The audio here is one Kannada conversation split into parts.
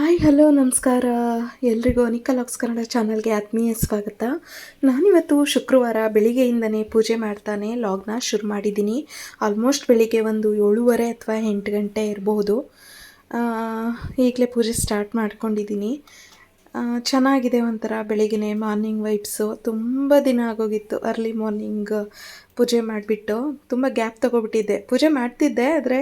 ಹಾಯ್, ಹಲೋ, ನಮಸ್ಕಾರ. ಎಲ್ರಿಗೂ ನಿಕಲಾಕ್ಸ್ ಕನ್ನಡ ಚಾನಲ್ಗೆ ಆತ್ಮೀಯ ಸ್ವಾಗತ. ನಾನಿವತ್ತು ಶುಕ್ರವಾರ ಬೆಳಿಗ್ಗೆಯಿಂದನೇ ಪೂಜೆ ಮಾಡ್ತಾನೆ ಲಾಗ್ನ ಶುರು ಮಾಡಿದ್ದೀನಿ. ಆಲ್ಮೋಸ್ಟ್ ಬೆಳಿಗ್ಗೆ ಒಂದು ಏಳುವರೆ ಅಥವಾ ಎಂಟು ಗಂಟೆ ಇರಬಹುದು ಈಗಲೇ ಪೂಜೆ ಸ್ಟಾರ್ಟ್ ಮಾಡ್ಕೊಂಡಿದ್ದೀನಿ. ಚೆನ್ನಾಗಿದೆ ಒಂಥರ ಬೆಳಿಗ್ಗೆ ಮಾರ್ನಿಂಗ್ ವೈಬ್ಸು ತುಂಬ ದಿನ ಆಗೋಗಿತ್ತು. ಅರ್ಲಿ ಮಾರ್ನಿಂಗ್ ಪೂಜೆ ಮಾಡಿಬಿಟ್ಟು ತುಂಬ ಗ್ಯಾಪ್ ತೊಗೊಬಿಟ್ಟಿದ್ದೆ. ಪೂಜೆ ಮಾಡ್ತಿದ್ದೆ, ಆದರೆ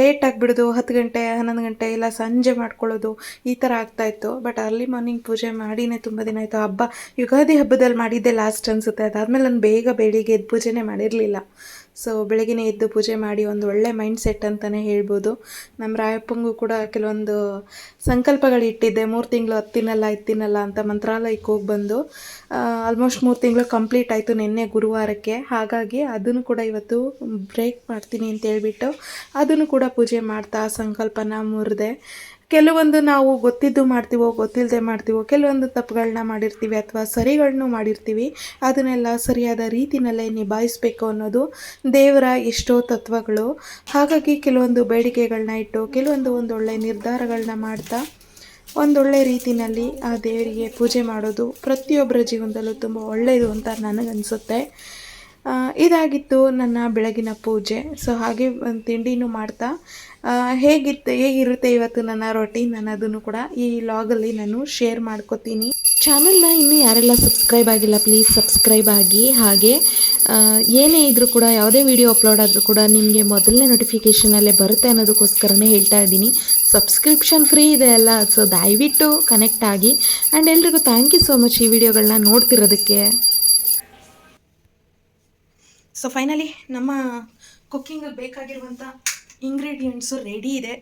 ಲೇಟ್ ಆಗಿಬಿಡೋದು, ಹತ್ತು ಗಂಟೆ, ಹನ್ನೊಂದು ಗಂಟೆ, ಇಲ್ಲ ಸಂಜೆ ಮಾಡ್ಕೊಳ್ಳೋದು ಈ ಥರ ಆಗ್ತಾಯಿತ್ತು ಬಟ್ ಅರ್ಲಿ ಮಾರ್ನಿಂಗ್ ಪೂಜೆ ಮಾಡಿನೇ ತುಂಬ ದಿನ ಆಯಿತು. ಹಬ್ಬ, ಯುಗಾದಿ ಹಬ್ಬದಲ್ಲಿ ಮಾಡಿದ್ದೆ ಲಾಸ್ಟ್ ಅನಿಸುತ್ತೆ. ಅದಾದಮೇಲೆ ನಾನು ಬೇಗ ಬೆಳಿಗ್ಗೆ ಎದ್ದು ಪೂಜೆನೇ ಮಾಡಿರಲಿಲ್ಲ. ಸೊ ಬೆಳಗಿನ ಎದ್ದು ಪೂಜೆ ಮಾಡಿ ಒಂದು ಒಳ್ಳೆ ಮೈಂಡ್ ಸೆಟ್ ಅಂತಲೇ ಹೇಳ್ಬೋದು. ನಮ್ಮ ರಾಯಪ್ಪಂಗೂ ಕೂಡ ಕೆಲವೊಂದು ಸಂಕಲ್ಪಗಳು ಇಟ್ಟಿದ್ದೆ ಮೂರು ತಿಂಗಳು ಹತ್ತಿನಲ್ಲ, ಇತ್ತಿನಲ್ಲ ಅಂತ ಮಂತ್ರಾಲಯಕ್ಕೆ ಹೋಗಿ ಬಂದು ಆಲ್ಮೋಸ್ಟ್ ಮೂರು ತಿಂಗಳು ಕಂಪ್ಲೀಟ್ ಆಯಿತು ನಿನ್ನೆ ಗುರುವಾರಕ್ಕೆ. ಹಾಗಾಗಿ ಅದನ್ನು ಕೂಡ ಇವತ್ತು ಬ್ರೇಕ್ ಮಾಡ್ತೀನಿ ಅಂತ ಹೇಳ್ಬಿಟ್ಟು ಅದನ್ನು ಕೂಡ ಪೂಜೆ ಮಾಡ್ತಾ ಸಂಕಲ್ಪನ ಮುರಿದೆ. ಕೆಲವೊಂದು ನಾವು ಗೊತ್ತಿದ್ದು ಮಾಡ್ತೀವೋ ಗೊತ್ತಿಲ್ಲದೆ ಮಾಡ್ತೀವೋ, ಕೆಲವೊಂದು ತಪ್ಪುಗಳನ್ನ ಮಾಡಿರ್ತೀವಿ ಅಥವಾ ಸರಿಗಳನ್ನು ಮಾಡಿರ್ತೀವಿ, ಅದನ್ನೆಲ್ಲ ಸರಿಯಾದ ರೀತಿಯಲ್ಲೇ ನಿಭಾಯಿಸಬೇಕು ಅನ್ನೋದು ದೇವರ ಎಷ್ಟೋ ತತ್ವಗಳು. ಹಾಗಾಗಿ ಕೆಲವೊಂದು ಬೇಡಿಕೆಗಳನ್ನ ಇಟ್ಟು, ಕೆಲವೊಂದು ಒಂದೊಳ್ಳೆ ನಿರ್ಧಾರಗಳನ್ನ ಮಾಡ್ತಾ, ಒಂದೊಳ್ಳೆ ರೀತಿಯಲ್ಲಿ ಆ ದೇವರಿಗೆ ಪೂಜೆ ಮಾಡೋದು ಪ್ರತಿಯೊಬ್ಬರ ಜೀವನದಲ್ಲೂ ತುಂಬ ಒಳ್ಳೆಯದು ಅಂತ ನನಗನ್ಸುತ್ತೆ. ಇದಾಗಿತ್ತು ನನ್ನ ಬೆಳಗಿನ ಪೂಜೆ. ಸೊ ಹಾಗೆ ಒಂದು ತಿಂಡಿನೂ ಮಾಡ್ತಾ ಹೇಗಿತ್ತು, ಹೇಗಿರುತ್ತೆ ಇವತ್ತು ನನ್ನ ರೊಟೀನ್ ಅನ್ನೋದನ್ನು ಕೂಡ ಈ ಲಾಗಲ್ಲಿ ನಾನು ಶೇರ್ ಮಾಡ್ಕೋತೀನಿ. ಚಾನಲ್ನ ಇನ್ನೂ ಯಾರೆಲ್ಲ ಸಬ್ಸ್ಕ್ರೈಬ್ ಆಗಿಲ್ಲ ಪ್ಲೀಸ್ ಸಬ್ಸ್ಕ್ರೈಬ್ ಆಗಿ. ಹಾಗೆ ಏನೇ ಇದ್ದರೂ ಕೂಡ, ಯಾವುದೇ ವಿಡಿಯೋ ಅಪ್ಲೋಡ್ ಆದರೂ ಕೂಡ ನಿಮಗೆ ಮೊದಲನೇ ನೋಟಿಫಿಕೇಷನಲ್ಲೇ ಬರುತ್ತೆ ಅನ್ನೋದಕ್ಕೋಸ್ಕರನೇ ಹೇಳ್ತಾ ಇದ್ದೀನಿ. ಸಬ್ಸ್ಕ್ರಿಪ್ಷನ್ ಫ್ರೀ ಇದೆ ಅಲ್ಲ ಸೊ ದಯವಿಟ್ಟು ಕನೆಕ್ಟ್ ಆಗಿ. ಆ್ಯಂಡ್ ಎಲ್ರಿಗೂ ಥ್ಯಾಂಕ್ ಯು ಸೋ ಮಚ್ ಈ ವಿಡಿಯೋಗಳನ್ನ ನೋಡ್ತಿರೋದಕ್ಕೆ. ಸೊ ಫೈನಲಿ ನಮ್ಮ ಕುಕ್ಕಿಂಗ್ ಬೇಕಾಗಿರುವಂಥ ಇಂಗ್ರೀಡಿಯೆಂಟ್ಸು ರೆಡಿ ಇದೆ.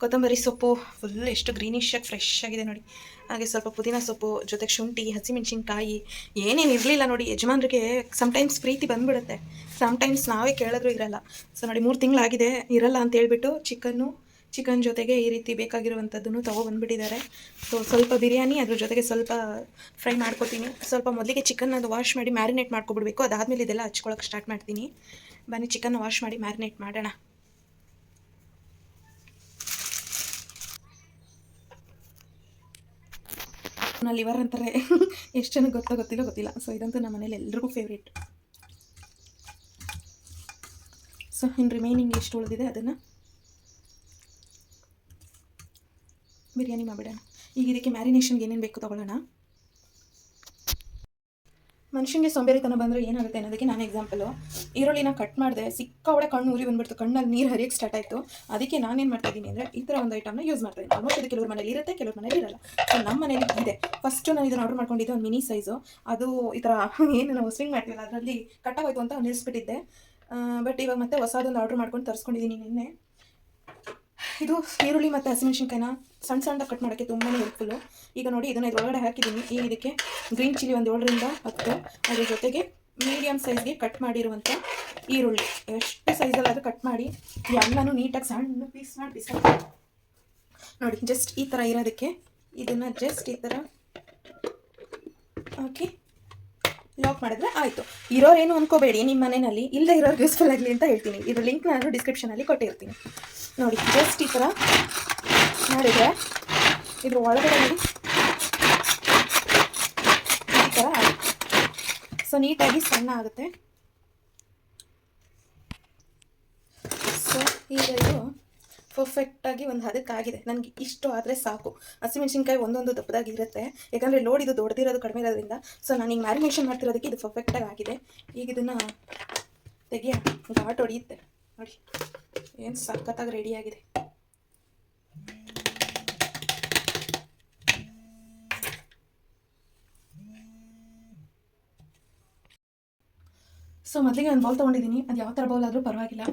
ಕೊತ್ತಂಬರಿ ಸೊಪ್ಪು ಫುಲ್ ಎಷ್ಟು ಗ್ರೀನಿಶ್ ಆಗಿ ಫ್ರೆಶ್ ಆಗಿದೆ ನೋಡಿ. ಹಾಗೆ ಸ್ವಲ್ಪ ಪುದೀನ ಸೊಪ್ಪು, ಜೊತೆಗೆ ಶುಂಠಿ, ಹಸಿಮೆಣಸಿನ್ಕಾಯಿ, ಏನೇನು ಇರಲಿಲ್ಲ ನೋಡಿ, ಯಜಮಾನ್ರಿಗೆ ಸಮ್ಟೈಮ್ಸ್ ಪ್ರೀತಿ ಬಂದ್ಬಿಡುತ್ತೆ. ಸಮ್ಟೈಮ್ಸ್ ನಾವೇ ಕೇಳಿದ್ರು ಇರಲ್ಲ. ಸೊ ನೋಡಿ, ಮೂರು ತಿಂಗಳಾಗಿದೆ, ಇರಲ್ಲ ಅಂತ ಹೇಳಿಬಿಟ್ಟು ಚಿಕನ್ನು ಚಿಕನ್ ಜೊತೆಗೆ ಈ ರೀತಿ ಬೇಕಾಗಿರುವಂಥದ್ದನ್ನು ತೊಗೊಬಂದ್ಬಿಟ್ಟಿದ್ದಾರೆ ಸೊ ಸ್ವಲ್ಪ ಬಿರಿಯಾನಿ, ಅದ್ರ ಜೊತೆಗೆ ಸ್ವಲ್ಪ ಫ್ರೈ ಮಾಡ್ಕೊತೀನಿ. ಸ್ವಲ್ಪ ಮೊದಲಿಗೆ ಚಿಕನ್ ಅದು ವಾಶ್ ಮಾಡಿ ಮ್ಯಾರಿನೇಟ್ ಮಾಡ್ಕೊಬಿಡ್ಬೇಕು. ಅದಾದಮೇಲೆ ಇದೆಲ್ಲ ಹಚ್ಕೊಳಕ್ಕೆ ಸ್ಟಾರ್ಟ್ ಮಾಡ್ತೀನಿ. ಬನ್ನಿ, ಚಿಕನ್ ವಾಶ್ ಮಾಡಿ ಮ್ಯಾರಿನೇಟ್ ಮಾಡೋಣ. ಲಿವರ್ ಅಂತಾರೆ. ಎಷ್ಟು ಜನಕ್ಕೆ ಗೊತ್ತೋ ಗೊತ್ತಿಲ್ಲ ಗೊತ್ತಿಲ್ಲ. ಸೊ ಇದಂತೂ ನಮ್ಮ ಮನೇಲಿ ಎಲ್ರಿಗೂ ಫೇವ್ರೇಟ್ ಸೊ ಇನ್ನು ರಿಮೈನಿಂಗ್ ಎಷ್ಟು ಉಳಿದಿದೆ ಅದನ್ನು ಬಿರಿಯಾನಿ ಮಾಡಿಬಿಡೋಣ. ಈಗ ಇದಕ್ಕೆ ಮ್ಯಾರಿನೇಷನ್ಗೆ ಏನೇನು ಬೇಕು ತೊಗೊಳ್ಳೋಣ? ಮನುಷ್ಯನಿಗೆ ಸೋಂಬೇರಿತನ ಬಂದರೆ ಏನಾಗುತ್ತೆ ಅನ್ನೋದಕ್ಕೆ ನಾನು ಎಕ್ಸಾಂಪಲು ಈರುಳ್ಳಿನ ಕಟ್ ಮಾಡಿದೆ ಸಿಕ್ಕಾವಡೆ ಕಣ್ಣು ಉರಿ ಬಂದ್ಬಿಡ್ತು, ಕಣ್ಣಲ್ಲಿ ನೀರು ಹರಿಯಕ್ಕೆ ಸ್ಟಾರ್ಟ್ ಆಯಿತು. ಅದಕ್ಕೆ ನಾನೇನು ಮಾಡ್ತಾ ಇದ್ದೀನಿ ಅಂದರೆ ಈ ಥರ ಒಂದು ಐಟಮ್ನ ಯೂಸ್ ಮಾಡ್ತಾ ಇದ್ದೀನಿ. ಆಲ್ಮೋಸ್ಟ್ ಇದು ಕೆಲವ್ರ ಮನೇಲಿ ಇರುತ್ತೆ, ಕೆಲವ್ರ ಮನೇಲಿ ಇರಲ್ಲ. ಸೊ ನಮ್ಮ ಮನೇಲಿ ಇದೆ. ಫಸ್ಟು ನಾನು ಇದನ್ನು ಆರ್ಡರ್ ಮಾಡ್ಕೊಂಡಿದ್ದೆ ಒಂದು ಮಿನಿ ಸೈಜು ಅದು ಈ ಥರ ಏನು ನಾವು ಸ್ವಿಂಗ್ ಮಾಡ್ತೀವಲ್ಲ, ಅದರಲ್ಲಿ ಕಟ್ಟಾಗೋಯ್ತು ಅಂತ ನಿಲ್ಲಿಸ್ಬಿಟ್ಟಿದ್ದೆ ಬಟ್ ಇವಾಗ ಮತ್ತೆ ಹೊಸದೊಂದು ಆರ್ಡರ್ ಮಾಡ್ಕೊಂಡು ತರಿಸ್ಕೊಂಡಿದ್ದೀನಿ ನಿನ್ನೆ. ಇದು ಈರುಳ್ಳಿ ಮತ್ತು ಹಸಿಮೆಣಸಿನ್ಕಾಯಿನ ಸಣ್ಣ ಸಣ್ಣದಾಗಿ ಕಟ್ ಮಾಡೋಕ್ಕೆ ತುಂಬಾ ಹೆಲ್ಪ್ಫುಲ್ಲು ಈಗ ನೋಡಿ, ಇದನ್ನು ಇದರೊಳಗಡೆ ಹಾಕಿದ್ದೀನಿ. ಈಗ ಇದಕ್ಕೆ ಗ್ರೀನ್ ಚಿಲ್ಲಿ ಒಂದು ಏಳರಿಂದ ಹತ್ತು. ಅದ್ರ ಜೊತೆಗೆ ಮೀಡಿಯಮ್ ಸೈಜ್ಗೆ ಕಟ್ ಮಾಡಿರುವಂಥ ಈರುಳ್ಳಿ. ಎಷ್ಟು ಸೈಜಲ್ಲಾದರೂ ಕಟ್ ಮಾಡಿ ಎಲ್ಲನೂ ನೀಟಾಗಿ ಸಣ್ಣ ಪೀಸ್ ಮಾಡಿ ಪೀಸ್ ನೋಡಿ ಜಸ್ಟ್ ಈ ಥರ ಇರೋದಕ್ಕೆ ಇದನ್ನು ಜಸ್ಟ್ ಈ ಥರ ಓಕೆ ಲಾಕ್ ಮಾಡಿದ್ರೆ ಆಯಿತು. ಇರೋರೇನು ಅನ್ಕೋಬೇಡಿ ನಿಮ್ಮ ಮನೆಯಲ್ಲಿ ಇಲ್ಲದೆ ಇರೋರ್ಗೆ ಯೂಸ್ಫುಲ್ ಆಗಲಿ ಅಂತ ಹೇಳ್ತೀನಿ. ಇದ್ರ ಲಿಂಕ್ ನಾನು ಡಿಸ್ಕ್ರಿಪ್ಷನಲ್ಲಿ ಕೊಟ್ಟಿರ್ತೀನಿ. ನೋಡಿ ಜಸ್ಟ್ ಈ ಥರ ಮಾಡಿದರೆ ಇದ್ರ ಒಳಗಡೆ ನೋಡಿ. ಈ ಥರ ಸೊ ನೀಟಾಗಿ ಸಣ್ಣ ಆಗುತ್ತೆ. ಸೊ ಈಗ ಇದು ಪರ್ಫೆಕ್ಟಾಗಿ ಒಂದು ಹದಕ್ಕಾಗಿದೆ. ನನಗೆ ಇಷ್ಟು ಆದರೆ ಸಾಕು. ಹಸಿಮೆಣಸಿನ್ಕಾಯಿ ಒಂದೊಂದು ದಪ್ಪದಾಗಿ ಇರುತ್ತೆ. ಯಾಕಂದರೆ ಲೋಡ್ ಇದು ದೊಡ್ಡದಿರೋದು ಕಡಿಮೆ ಇರೋದ್ರಿಂದ. ಸೊ ನಾನು ಈಗ ಮ್ಯಾರಿನೇಷನ್ ಮಾಡ್ತಿರೋದಕ್ಕೆ ಇದು ಪರ್ಫೆಕ್ಟಾಗಿ ಆಗಿದೆ. ಈಗ ಇದನ್ನು ತೆಗಿಯ. ಘಾಟ್ ಹೊಡೆಯುತ್ತೆ. ನೋಡಿ. ಏನು ಸಖತ್ತಾಗಿ ರೆಡಿಯಾಗಿದೆ ಸೊ ಮೊದಲಿಗೆ ಒಂದು ಬೌಲ್ ತೊಗೊಂಡಿದ್ದೀನಿ ಅದು ಯಾವ ಥರ ಬೌಲ್ ಆದರೂ ಪರವಾಗಿಲ್ಲ.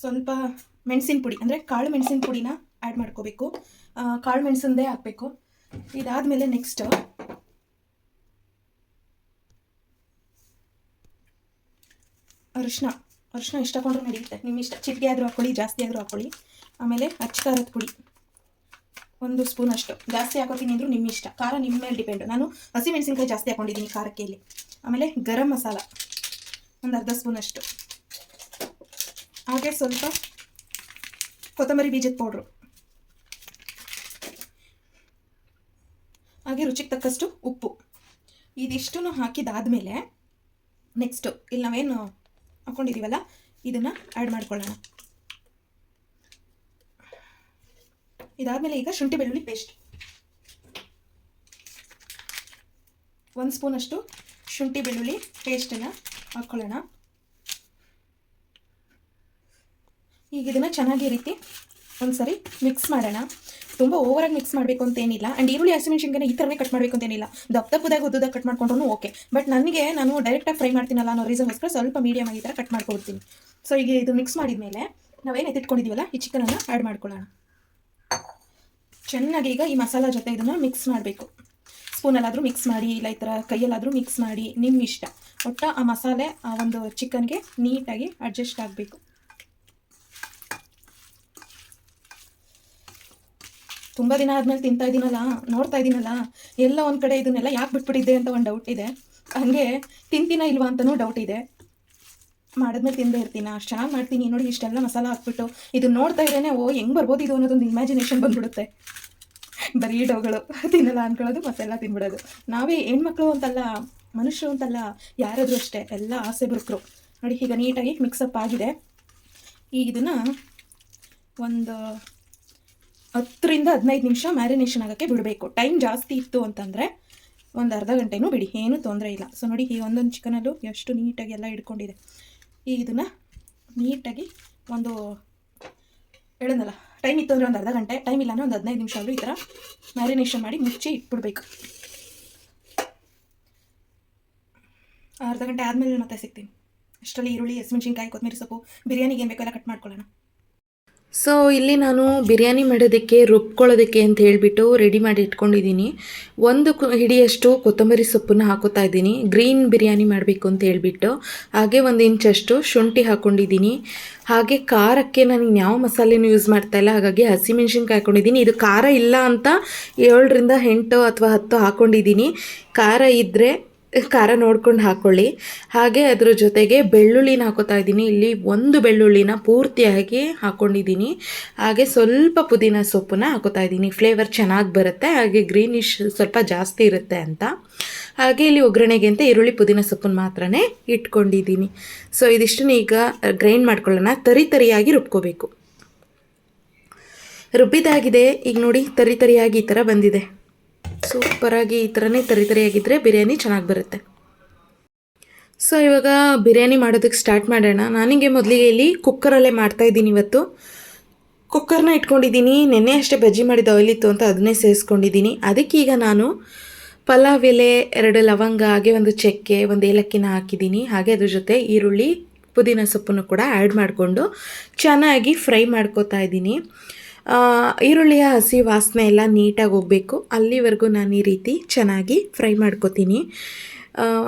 ಸ್ವಲ್ಪ ಮೆಣಸಿನ ಪುಡಿ, ಅಂದರೆ ಕಾಳು ಮೆಣಸಿನ ಪುಡಿನ ಆ್ಯಡ್ ಮಾಡ್ಕೋಬೇಕು. ಕಾಳು ಮೆಣಸಿನದೇ ಹಾಕಬೇಕು. ಇದಾದಮೇಲೆ ನೆಕ್ಸ್ಟ್ ಅರಿಶಿನ ಅರಿಶಿನ ಇಷ್ಟಕೊಂಡ್ರೆ ನಡೆಯುತ್ತೆ. ನಿಮ್ಮ ಇಷ್ಟ. ಚಿಟಿಕೆ ಆದರೂ ಹಾಕ್ಕೊಳ್ಳಿ ಜಾಸ್ತಿ ಆದರೂ ಹಾಕ್ಕೊಳ್ಳಿ ಆಮೇಲೆ ಅಚ್ಚಕಾರದ ಪುಡಿ. ಒಂದು ಸ್ಪೂನ್ ಅಷ್ಟು. ಜಾಸ್ತಿ ಹಾಕೋತೀನಿ ಅಂದರೂ ನಿಮ್ಮ ಇಷ್ಟ. ಖಾರ ನಿಮ್ಮ ಮೇಲೆ ಡಿಪೆಂಡು ನಾನು ಹಸಿಮೆಣಸಿನ್ಕಾಯಿ ಜಾಸ್ತಿ ಹಾಕೊಂಡಿದ್ದೀನಿ ಖಾರಕ್ಕೆ ಇಲ್ಲಿ. ಆಮೇಲೆ ಗರಂ ಮಸಾಲ. ಒಂದು ಅರ್ಧ ಸ್ಪೂನ್ ಅಷ್ಟು. ಹಾಗೆ ಸ್ವಲ್ಪ ಕೊತ್ತಂಬರಿ ಬೀಜದ ಪೌಡ್ರು. ಹಾಗೆ ರುಚಿಗೆ ತಕ್ಕಷ್ಟು ಉಪ್ಪು. ಇದಿಷ್ಟನ್ನು ಹಾಕಿದಾದಮೇಲೆ ನೆಕ್ಸ್ಟು ಇಲ್ಲಿ ನಾವೇನು ಹಾಕ್ಕೊಂಡಿದ್ದೀವಲ್ಲ ಇದನ್ನು ಆ್ಯಡ್ ಮಾಡ್ಕೊಳ್ಳೋಣ. ಇದಾದಮೇಲೆ ಈಗ ಶುಂಠಿ ಬೆಳ್ಳುಳ್ಳಿ ಪೇಸ್ಟ್ ಒಂದು ಸ್ಪೂನಷ್ಟು ಶುಂಠಿ ಬೆಳ್ಳುಳ್ಳಿ ಪೇಸ್ಟನ್ನು ಹಾಕ್ಕೊಳ್ಳೋಣ ಈಗ ಇದನ್ನು ಚೆನ್ನಾಗಿ ರೀತಿ ಒಂದ್ಸರಿ ಮಿಕ್ಸ್ ಮಾಡೋಣ. ತುಂಬ ಓವರಾಗಿ ಮಿಕ್ಸ್ ಮಾಡಬೇಕು ಅಂತ ಏನಿಲ್ಲ. ಆ್ಯಂಡ್ ಈರುಳ್ಳಿ ಹಸಿಮೆಣಸಿನ್ಕಾಯಿ ಈ ಥರನೇ ಕಟ್ ಮಾಡಬೇಕು ಅಂತ ಏನಿಲ್ಲ. ದಪ್ಪ ದಪ್ಪದಾಗಿ ಉದ್ದುದಾಗ ಕಟ್ ಮಾಡ್ಕೊಂಡ್ರು ಓಕೆ ಬಟ್ ನನಗೆ ನಾನು ಡೈರೆಕ್ಟಾಗಿ ಫ್ರೈ ಮಾಡ್ತೀನಲ್ಲ ಅನ್ನೋ ರೀಸನ್ಗೋಸ್ಕರ ಸ್ವಲ್ಪ ಮೀಡಿಯಮ್ ಆಗಿ ಥರ ಕಟ್ ಮಾಡ್ಕೊಡ್ತೀನಿ. ಸೊ ಈಗ ಇದು ಮಿಕ್ಸ್ ಮಾಡಿದ ಮೇಲೆ ನಾವೇನು ಎತ್ತಿಟ್ಕೊಂಡಿದ್ದೀವಲ್ಲ ಈ ಚಿಕನನ್ನು ಆ್ಯಡ್ ಮಾಡ್ಕೊಳ್ಳೋಣ. ಚೆನ್ನಾಗಿ ಈಗ ಈ ಮಸಾಲ ಜೊತೆ ಇದನ್ನು ಮಿಕ್ಸ್ ಮಾಡಬೇಕು. ಸ್ಪೂನಲ್ಲಾದರೂ ಮಿಕ್ಸ್ ಮಾಡಿ ಇಲ್ಲ ಈ ಥರ ಕೈಯಲ್ಲಾದರೂ ಮಿಕ್ಸ್ ಮಾಡಿ ನಿಮ್ಮ ಇಷ್ಟ ಒಟ್ಟು ಆ ಮಸಾಲೆ, ಆ ಒಂದು ಚಿಕನ್ಗೆ ನೀಟಾಗಿ ಅಡ್ಜಸ್ಟ್ ಆಗಬೇಕು. ತುಂಬ ದಿನ ಆದ್ಮೇಲೆ ತಿಂತಾ ಇದ್ದೀನಲ್ಲ ನೋಡ್ತಾ ಇದ್ದೀನಲ್ಲ ಎಲ್ಲ ಒಂದು ಕಡೆ ಇದನ್ನೆಲ್ಲ ಯಾಕೆ ಬಿಟ್ಬಿಟ್ಟಿದ್ದೆ ಅಂತ ಒಂದು ಡೌಟ್ ಇದೆ. ಹಂಗೆ ತಿಂತೀನ ಇಲ್ವಾ ಅಂತಲೂ ಡೌಟ್ ಇದೆ. ಮಾಡಿದ್ಮೇಲೆ ತಿಂದೇ ಇರ್ತೀನಿ, ಅಷ್ಟು ಚೆನ್ನಾಗಿ ಮಾಡ್ತೀನಿ. ನೋಡಿ, ಇಷ್ಟೆಲ್ಲ ಮಸಾಲ ಹಾಕ್ಬಿಟ್ಟು ಇದು ನೋಡ್ತಾ ಇದ್ದೇನೆ ಓ, ಹೆಂಗೆ ಬರ್ಬೋದು ಇದು ಅನ್ನೋದೊಂದು ಇಮ್ಯಾಜಿನೇಷನ್ ಬಂದ್ಬಿಡುತ್ತೆ. ಬರೀ ಡೋಗಳು ತಿನ್ನಲ್ಲ ಅನ್ಕೊಳ್ಳೋದು ಮತ್ತೆಲ್ಲ ತಿನ್ಬಿಡೋದು. ನಾವೇ ಹೆಣ್ಮಕ್ಳು ಅಂತಲ್ಲ, ಮನುಷ್ಯರು ಅಂತಲ್ಲ, ಯಾರಾದರೂ ಅಷ್ಟೇ, ಎಲ್ಲ ಆಸೆ ಬುರುಕರು. ನೋಡಿ, ಈಗ ನೀಟಾಗಿ ಮಿಕ್ಸಪ್ ಆಗಿದೆ. ಈಗ ಇದನ್ನು ಒಂದು ಹತ್ತರಿಂದ ಹದಿನೈದು ನಿಮಿಷ ಮ್ಯಾರಿನೇಷನ್ ಆಗೋಕ್ಕೆ ಬಿಡಬೇಕು. ಟೈಮ್ ಜಾಸ್ತಿ ಇತ್ತು ಅಂತಂದರೆ ಒಂದು ಅರ್ಧ ಗಂಟೆನೂ ಬಿಡಿ, ಏನೂ ತೊಂದರೆ ಇಲ್ಲ. ಸೊ ನೋಡಿ, ಈ ಒಂದೊಂದು ಚಿಕನಲ್ಲೂ ಎಷ್ಟು ನೀಟಾಗಿ ಎಲ್ಲ ಇಟ್ಕೊಂಡಿದೆ ಈಗ ಇದನ್ನು ನೀಟಾಗಿ ಒಂದು, ಹೇಳೋದಲ್ಲ ಟೈಮ್ ಇತ್ತು ಅಂದರೆ ಒಂದು ಅರ್ಧ ಗಂಟೆ. ಟೈಮ್ ಇಲ್ಲ ಅಂದರೆ ಒಂದು ಹದಿನೈದು ನಿಮಿಷ ಆದರೂ ಈ ಥರ ಮ್ಯಾರಿನೇಷನ್ ಮಾಡಿ ಮುಚ್ಚಿ ಇಟ್ಬಿಡ್ಬೇಕು. ಅರ್ಧ ಗಂಟೆ ಆದಮೇಲೆ ಮತ್ತೆ ಸಿಗ್ತೀನಿ. ಅಷ್ಟರಲ್ಲಿ ಈರುಳ್ಳಿ, ಹಸಿಮೆಣ್ಸಿನ್ಕಾಯಿ ಕೊತ್ತಂಬರಿ ಸೊಪ್ಪು, ಬಿರಿಯಾನಿಗೆ ಏನು ಬೇಕೋ ಎಲ್ಲ ಕಟ್ ಮಾಡ್ಕೊಳ್ಳೋಣ. ಸೊ ಇಲ್ಲಿ ನಾನು ಬಿರಿಯಾನಿ ಮಾಡೋದಕ್ಕೆ, ರುಬ್ಕೊಳ್ಳೋದಕ್ಕೆ ಅಂತ ಹೇಳಿಬಿಟ್ಟು ರೆಡಿ ಮಾಡಿ ಇಟ್ಕೊಂಡಿದ್ದೀನಿ. ಒಂದು ಹಿಡಿಯಷ್ಟು ಕೊತ್ತಂಬರಿ ಸೊಪ್ಪನ್ನು ಹಾಕೋತಾ ಇದ್ದೀನಿ. ಗ್ರೀನ್ ಬಿರಿಯಾನಿ ಮಾಡಬೇಕು ಅಂತ ಹೇಳಿಬಿಟ್ಟು. ಹಾಗೆ ಒಂದು ಇಂಚಷ್ಟು ಶುಂಠಿ ಹಾಕ್ಕೊಂಡಿದ್ದೀನಿ ಹಾಗೆ ಖಾರಕ್ಕೆ ನಾನು ಯಾವ ಮಸಾಲೆನೂ ಯೂಸ್ ಮಾಡ್ತಾ ಇಲ್ಲ. ಹಾಗಾಗಿ ಹಸಿಮೆಣ್ಸಿನ್ಕಾಯಿ ಹಾಕ್ಕೊಂಡಿದ್ದೀನಿ ಇದು ಖಾರ ಇಲ್ಲ ಅಂತ ಏಳರಿಂದ ಎಂಟು ಅಥವಾ ಹತ್ತು ಹಾಕ್ಕೊಂಡಿದ್ದೀನಿ ಖಾರ ಇದ್ದರೆ ಖಾರ ನೋಡ್ಕೊಂಡು ಹಾಕ್ಕೊಳ್ಳಿ ಹಾಗೆ ಅದ್ರ ಜೊತೆಗೆ ಬೆಳ್ಳುಳ್ಳಿನ ಹಾಕೋತಾ ಇದ್ದೀನಿ. ಇಲ್ಲಿ ಒಂದು ಬೆಳ್ಳುಳ್ಳಿನ ಪೂರ್ತಿಯಾಗಿ ಹಾಕ್ಕೊಂಡಿದ್ದೀನಿ ಹಾಗೆ ಸ್ವಲ್ಪ ಪುದೀನ ಸೊಪ್ಪನ್ನ ಹಾಕೋತಾ ಇದ್ದೀನಿ. ಫ್ಲೇವರ್ ಚೆನ್ನಾಗಿ ಬರುತ್ತೆ. ಹಾಗೆ ಗ್ರೀನಿಶ್ ಸ್ವಲ್ಪ ಜಾಸ್ತಿ ಇರುತ್ತೆ ಅಂತ. ಹಾಗೆ ಇಲ್ಲಿ ಒಗ್ಗರಣೆಗೆ ಅಂತ ಈರುಳ್ಳಿ, ಪುದೀನ ಸೊಪ್ಪನ್ನು ಮಾತ್ರನೇ ಇಟ್ಕೊಂಡಿದ್ದೀನಿ. ಸೊ ಇದಿಷ್ಟನ್ನು ಈಗ ಗ್ರೈಂಡ್ ಮಾಡ್ಕೊಳ್ಳೋಣ. ತರಿ ತರಿಯಾಗಿ ರುಬ್ಕೋಬೇಕು. ರುಬ್ಬಿದಾಗಿದೆ ಈಗ ನೋಡಿ, ತರಿ ತರಿಯಾಗಿ ಈ ಥರ ಬಂದಿದೆ. ಸೂಪರಾಗಿ ಈ ಥರನೇ ತರಿ ತರಿಯಾಗಿದ್ದರೆ ಬಿರಿಯಾನಿ ಚೆನ್ನಾಗಿ ಬರುತ್ತೆ. ಸೊ ಇವಾಗ ಬಿರಿಯಾನಿ ಮಾಡೋದಕ್ಕೆ ಸ್ಟಾರ್ಟ್ ಮಾಡೋಣ. ನಾನಿಗೆ ಮೊದಲಿಗೆ ಇಲ್ಲಿ ಕುಕ್ಕರಲ್ಲೇ ಮಾಡ್ತಾಯಿದ್ದೀನಿ ಇವತ್ತು. ಕುಕ್ಕರ್ನ ಇಟ್ಕೊಂಡಿದ್ದೀನಿ. ನೆನ್ನೆ ಅಷ್ಟೇ ಬಜ್ಜಿ ಮಾಡಿದ ಆಯಿಲ್ ಇತ್ತು ಅಂತ ಅದನ್ನೇ ಸೇರಿಸ್ಕೊಂಡಿದ್ದೀನಿ. ಅದಕ್ಕೀಗ ನಾನು ಪಲಾವ್ ಎಲೆ, ಎರಡು ಲವಂಗ, ಹಾಗೆ ಒಂದು ಚಕ್ಕೆ, ಒಂದು ಏಲಕ್ಕಿನ ಹಾಕಿದ್ದೀನಿ. ಹಾಗೆ ಅದ್ರ ಜೊತೆ ಈರುಳ್ಳಿ, ಪುದೀನ ಸೊಪ್ಪನ್ನು ಕೂಡ ಆ್ಯಡ್ ಮಾಡಿಕೊಂಡು ಚೆನ್ನಾಗಿ ಫ್ರೈ ಮಾಡ್ಕೋತಾ ಇದ್ದೀನಿ. ಈರುಳ್ಳಿಯ ಹಸಿ ವಾಸನೆ ಎಲ್ಲ ನೀಟಾಗಿ ಹೋಗಬೇಕು. ಅಲ್ಲಿವರೆಗೂ ನಾನು ಈ ರೀತಿ ಚೆನ್ನಾಗಿ ಫ್ರೈ ಮಾಡ್ಕೋತೀನಿ.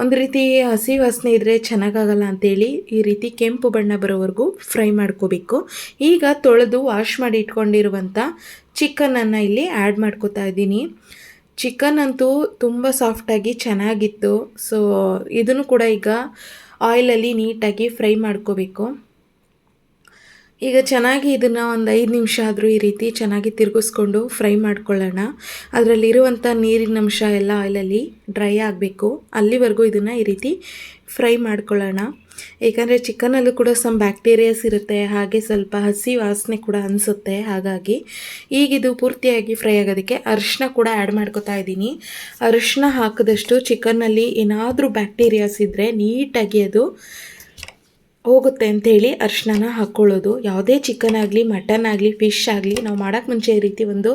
ಒಂದು ರೀತಿ ಹಸಿ ವಾಸನೆ ಇದ್ದರೆ ಚೆನ್ನಾಗಾಗಲ್ಲ ಅಂಥೇಳಿ ಈ ರೀತಿ ಕೆಂಪು ಬಣ್ಣ ಬರೋವರೆಗೂ ಫ್ರೈ ಮಾಡ್ಕೋಬೇಕು. ಈಗ ತೊಳೆದು ವಾಶ್ ಮಾಡಿ ಇಟ್ಕೊಂಡಿರುವಂಥ ಚಿಕನನ್ನು ಇಲ್ಲಿ ಆ್ಯಡ್ ಮಾಡ್ಕೋತಾ ಇದ್ದೀನಿ. ಚಿಕನ್ ಅಂತೂ ತುಂಬ ಸಾಫ್ಟಾಗಿ ಚೆನ್ನಾಗಿತ್ತು. ಸೊ ಇದನ್ನು ಕೂಡ ಈಗ ಆಯಿಲಲ್ಲಿ ನೀಟಾಗಿ ಫ್ರೈ ಮಾಡ್ಕೋಬೇಕು. ಈಗ ಚೆನ್ನಾಗಿ ಇದನ್ನು ಒಂದು ಐದು ನಿಮಿಷ ಆದರೂ ಈ ರೀತಿ ಚೆನ್ನಾಗಿ ತಿರುಗಿಸ್ಕೊಂಡು ಫ್ರೈ ಮಾಡ್ಕೊಳ್ಳೋಣ. ಅದರಲ್ಲಿರುವಂಥ ನೀರಿನ ಅಂಶ ಎಲ್ಲ ಆಯಿಲಲ್ಲಿ ಡ್ರೈ ಆಗಬೇಕು. ಅಲ್ಲಿವರೆಗೂ ಇದನ್ನು ಈ ರೀತಿ ಫ್ರೈ ಮಾಡ್ಕೊಳ್ಳೋಣ. ಏಕೆಂದರೆ ಚಿಕನಲ್ಲೂ ಕೂಡ ಸಮ್ ಬ್ಯಾಕ್ಟೀರಿಯಾಸ್ ಇರುತ್ತೆ, ಹಾಗೆ ಸ್ವಲ್ಪ ಹಸಿ ವಾಸನೆ ಕೂಡ ಅನಿಸುತ್ತೆ. ಹಾಗಾಗಿ ಈಗ ಇದು ಪೂರ್ತಿಯಾಗಿ ಫ್ರೈ ಆಗೋದಕ್ಕೆ ಅರಿಶಿನ ಕೂಡ ಆ್ಯಡ್ ಮಾಡ್ಕೋತಾ ಇದ್ದೀನಿ. ಅರಿಶಿನ ಹಾಕಿದಷ್ಟು ಚಿಕನ್ನಲ್ಲಿ ಏನಾದರೂ ಬ್ಯಾಕ್ಟೀರಿಯಾಸ್ ಇದ್ದರೆ ನೀಟಾಗಿ ಅದು ಹೋಗುತ್ತೆ ಅಂಥೇಳಿ ಅರಿಶಿನ ಹಾಕ್ಕೊಳ್ಳೋದು ಯಾವುದೇ ಚಿಕನ್ ಆಗಲಿ ಮಟನ್ ಆಗಲಿ ಫಿಶ್ ಆಗಲಿ ನಾವು ಮಾಡೋಕ್ಕೆ ಮುಂಚೆ ಈ ರೀತಿ ಒಂದು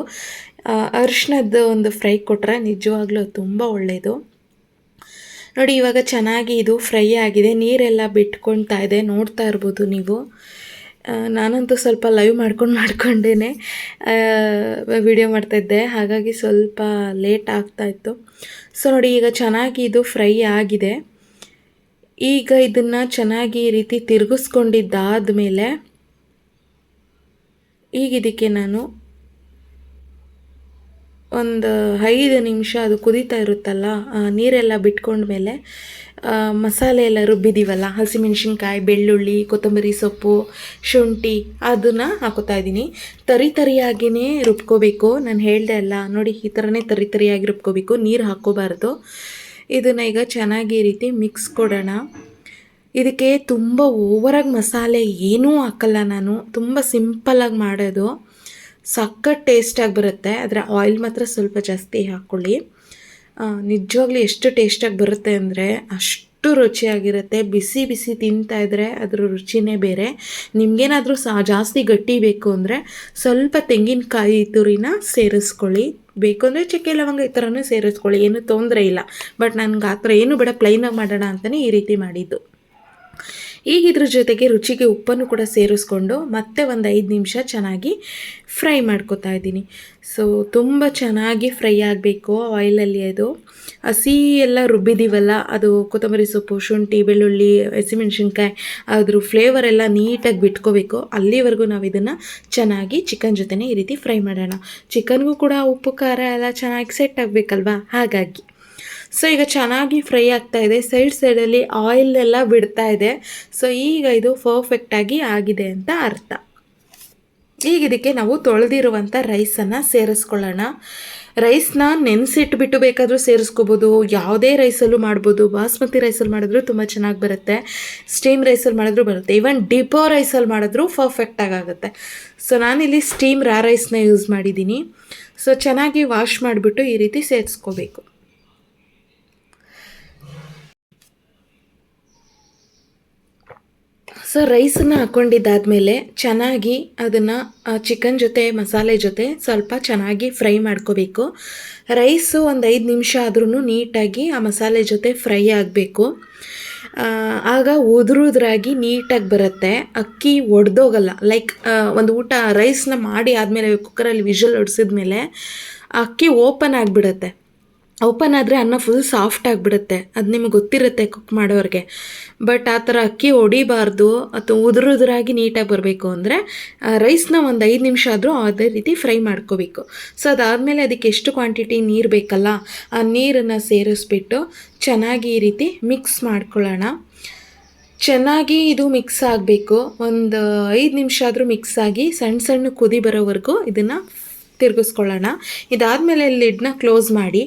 ಅರ್ಶಿನದ ಒಂದು ಫ್ರೈ ಕೊಟ್ಟರೆ ನಿಜವಾಗ್ಲೂ ತುಂಬ ಒಳ್ಳೆಯದು ನೋಡಿ ಇವಾಗ ಚೆನ್ನಾಗಿ ಇದು ಫ್ರೈ ಆಗಿದೆ. ನೀರೆಲ್ಲ ಬಿಟ್ಕೊಳ್ತಾ ಇದೆ. ನೋಡ್ತಾ ಇರ್ಬೋದು ನೀವು. ನಾನಂತೂ ಸ್ವಲ್ಪ ಲೈವ್ ಮಾಡ್ಕೊಂಡು ಮಾಡ್ಕೊಂಡೇ ವಿಡಿಯೋ ಮಾಡ್ತಾಯಿದ್ದೆ ಹಾಗಾಗಿ ಸ್ವಲ್ಪ ಲೇಟ್ ಆಗ್ತಾಯಿತ್ತು ಸೊ ನೋಡಿ ಈಗ ಚೆನ್ನಾಗಿ ಇದು ಫ್ರೈ ಆಗಿದೆ. ಈಗ ಇದನ್ನು ಚೆನ್ನಾಗಿ ಈ ರೀತಿ ತಿರುಗಿಸ್ಕೊಂಡಿದ್ದಾದ ಮೇಲೆ ಈಗ ಇದಕ್ಕೆ ನಾನು ಒಂದು ಐದು ನಿಮಿಷ ಅದು ಕುದೀತಾ ಇರುತ್ತಲ್ಲ ನೀರೆಲ್ಲ ಬಿಟ್ಕೊಂಡ್ಮೇಲೆ ಮಸಾಲೆ ಎಲ್ಲ ರುಬ್ಬಿದ್ದೀವಲ್ಲ ಹಸಿಮೆಣ್ಸಿನ್ಕಾಯಿ, ಬೆಳ್ಳುಳ್ಳಿ, ಕೊತ್ತಂಬರಿ ಸೊಪ್ಪು, ಶುಂಠಿ, ಅದನ್ನು ಹಾಕೋತಾ ಇದ್ದೀನಿ. ತರಿ ತರಿಯಾಗಿಯೇ ರುಬ್ಕೋಬೇಕು. ನಾನು ಹೇಳ್ದೆ ಅಲ್ಲ, ನೋಡಿ, ಈ ಥರನೇ ತರಿ ತರಿಯಾಗಿ ರುಬ್ಕೋಬೇಕು. ನೀರು ಹಾಕ್ಕೋಬಾರ್ದು. ಇದನ್ನು ಈಗ ಚೆನ್ನಾಗಿ ಈ ರೀತಿ ಮಿಕ್ಸ್ ಕೊಡೋಣ. ಇದಕ್ಕೆ ತುಂಬ ಓವರಾಗಿ ಮಸಾಲೆ ಏನೂ ಹಾಕಲ್ಲ ನಾನು. ತುಂಬ ಸಿಂಪಲ್ಲಾಗಿ ಮಾಡೋದು. ಸಖತ್ ಟೇಸ್ಟಾಗಿ ಬರುತ್ತೆ. ಆದರೆ ಆಯಿಲ್ ಮಾತ್ರ ಸ್ವಲ್ಪ ಜಾಸ್ತಿ ಹಾಕ್ಕೊಳ್ಳಿ ನಿಜವಾಗ್ಲೂ ಎಷ್ಟು ಟೇಸ್ಟಾಗಿ ಬರುತ್ತೆ ಅಂದರೆ ಅಷ್ಟು ರುಚಿಯಾಗಿರುತ್ತೆ. ಬಿಸಿ ಬಿಸಿ ತಿಂತಾ ಇದ್ದರೆ ಅದ್ರ ರುಚಿನೇ ಬೇರೆ. ನಿಮಗೇನಾದರೂ ಸಹ ಜಾಸ್ತಿ ಗಟ್ಟಿ ಬೇಕು ಅಂದರೆ ಸ್ವಲ್ಪ ತೆಂಗಿನಕಾಯಿ ತುರಿನ ಸೇರಿಸ್ಕೊಳ್ಳಿ. ಬೇಕು ಅಂದರೆ ಚಕ್ಕೆ ಲವಂಗ ಈ ಥರನೂ ಸೇರಿಸ್ಕೊಳ್ಳಿ, ಏನೂ ತೊಂದರೆ ಇಲ್ಲ. ಬಟ್ ನನಗೆ ಆ ಥರ ಏನು ಬೇಡ ಪ್ಲೈನಾಗಿ ಮಾಡೋಣ ಅಂತಲೇ ಈ ರೀತಿ ಮಾಡಿದ್ದು. ಈಗ ಇದ್ರ ಜೊತೆಗೆ ರುಚಿಗೆ ಉಪ್ಪನ್ನು ಕೂಡ ಸೇರಿಸ್ಕೊಂಡು ಮತ್ತೆ ಒಂದು ಐದು ನಿಮಿಷ ಚೆನ್ನಾಗಿ ಫ್ರೈ ಮಾಡ್ಕೊತಾ ಇದ್ದೀನಿ. ಸೊ ತುಂಬ ಚೆನ್ನಾಗಿ ಫ್ರೈ ಆಗಬೇಕು ಆಯಿಲಲ್ಲಿ ಅದು. ಹಸಿ ಎಲ್ಲ ರುಬ್ಬಿದ್ದೀವಲ್ಲ ಅದು ಕೊತ್ತಂಬರಿ ಸೊಪ್ಪು, ಶುಂಠಿ, ಬೆಳ್ಳುಳ್ಳಿ, ಹಸಿಮೆಣ್ಸಿನ್ಕಾಯಿ, ಅದ್ರ ಫ್ಲೇವರ್ ಎಲ್ಲ ನೀಟಾಗಿ ಬಿಟ್ಕೋಬೇಕು. ಅಲ್ಲಿವರೆಗೂ ನಾವು ಇದನ್ನು ಚೆನ್ನಾಗಿ ಚಿಕನ್ ಜೊತೆನೇ ಈ ರೀತಿ ಫ್ರೈ ಮಾಡೋಣ. ಚಿಕನ್ಗೂ ಕೂಡ ಉಪ್ಪು, ಖಾರ ಎಲ್ಲ ಚೆನ್ನಾಗಿ ಸೆಟ್ ಆಗಬೇಕಲ್ವಾ? ಹಾಗಾಗಿ. ಸೊ ಈಗ ಚೆನ್ನಾಗಿ ಫ್ರೈ ಆಗ್ತಾ ಇದೆ. ಸೈಡ್ ಸೈಡಲ್ಲಿ ಆಯಿಲ್ ಎಲ್ಲ ಬಿಡ್ತಾ ಇದೆ. ಸೊ ಈಗ ಇದು ಪರ್ಫೆಕ್ಟಾಗಿ ಆಗಿದೆ ಅಂತ ಅರ್ಥ. ಈಗ ಇದಕ್ಕೆ ನಾವು ತೊಳೆದಿರುವಂಥ ರೈಸನ್ನು ಸೇರಿಸ್ಕೊಳ್ಳೋಣ. ರೈಸ್ನ ನೆನೆಸಿಟ್ಬಿಟ್ಟು ಬೇಕಾದರೂ ಸೇರಿಸ್ಕೋಬೋದು. ಯಾವುದೇ ರೈಸಲ್ಲೂ ಮಾಡ್ಬೋದು. ಬಾಸ್ಮತಿ ರೈಸಲ್ಲಿ ಮಾಡಿದ್ರು ತುಂಬ ಚೆನ್ನಾಗಿ ಬರುತ್ತೆ. ಸ್ಟೀಮ್ ರೈಸಲ್ಲಿ ಮಾಡಿದ್ರು ಬರುತ್ತೆ. ಈವನ್ ಡಿಪೋ ರೈಸಲ್ಲಿ ಮಾಡಿದ್ರೂ ಪರ್ಫೆಕ್ಟಾಗಿ ಆಗುತ್ತೆ. ಸೊ ನಾನಿಲ್ಲಿ ಸ್ಟೀಮ್ ರಾ ರೈಸ್ನ ಯೂಸ್ ಮಾಡಿದ್ದೀನಿ. ಸೊ ಚೆನ್ನಾಗಿ ವಾಶ್ ಮಾಡಿಬಿಟ್ಟು ಈ ರೀತಿ ಸೇರಿಸ್ಕೋಬೇಕು. ಸೊ ರೈಸನ್ನು ಹಾಕ್ಕೊಂಡಿದ್ದಾದಮೇಲೆ ಚೆನ್ನಾಗಿ ಅದನ್ನು ಚಿಕನ್ ಜೊತೆ, ಮಸಾಲೆ ಜೊತೆ ಸ್ವಲ್ಪ ಚೆನ್ನಾಗಿ ಫ್ರೈ ಮಾಡ್ಕೋಬೇಕು. ರೈಸು ಒಂದು ಐದು ನಿಮಿಷ ಆದ್ರೂ ನೀಟಾಗಿ ಆ ಮಸಾಲೆ ಜೊತೆ ಫ್ರೈ ಆಗಬೇಕು. ಆಗ ಉದುರುದ್ರಾಗಿ ನೀಟಾಗಿ ಬರುತ್ತೆ. ಅಕ್ಕಿ ಒಡೆದೋಗಲ್ಲ. ಲೈಕ್ ಒಂದು ಊಟ ರೈಸ್ನ ಮಾಡಿ ಆದಮೇಲೆ ಕುಕ್ಕರಲ್ಲಿ ವಿಷಲ್ ಹೊಡ್ಸಿದ್ಮೇಲೆ ಅಕ್ಕಿ ಓಪನ್ ಆಗಿಬಿಡುತ್ತೆ. ಓಪನ್ ಆದರೆ ಅನ್ನ ಫುಲ್ ಸಾಫ್ಟ್ ಆಗಿಬಿಡುತ್ತೆ. ಅದು ನಿಮಗೆ ಗೊತ್ತಿರುತ್ತೆ ಕುಕ್ ಮಾಡೋರಿಗೆ. ಬಟ್ ಆ ಥರ ಅಕ್ಕಿ ಹೊಡಿಬಾರ್ದು, ಅಥವಾ ಉದುರುದುರಾಗಿ ನೀಟಾಗಿ ಬರಬೇಕು ಅಂದರೆ ರೈಸ್ನ ಒಂದು ಐದು ನಿಮಿಷ ಆದರೂ ಅದೇ ರೀತಿ ಫ್ರೈ ಮಾಡ್ಕೋಬೇಕು. ಸೊ ಅದಾದಮೇಲೆ ಅದಕ್ಕೆ ಎಷ್ಟು ಕ್ವಾಂಟಿಟಿ ನೀರು ಬೇಕಲ್ಲ, ಆ ನೀರನ್ನು ಸೇರಿಸ್ಬಿಟ್ಟು ಚೆನ್ನಾಗಿ ಈ ರೀತಿ ಮಿಕ್ಸ್ ಮಾಡ್ಕೊಳ್ಳೋಣ. ಚೆನ್ನಾಗಿ ಇದು ಮಿಕ್ಸ್ ಆಗಬೇಕು. ಒಂದು ಐದು ನಿಮಿಷ ಆದರೂ ಮಿಕ್ಸ್ ಆಗಿ ಸಣ್ಣ ಸಣ್ಣ ಕುದಿ ಬರೋವರೆಗೂ ಇದನ್ನು ತಿರುಗಿಸ್ಕೊಳ್ಳೋಣ. ಇದಾದಮೇಲೆ ಲಿಡ್ನ ಕ್ಲೋಸ್ ಮಾಡಿ,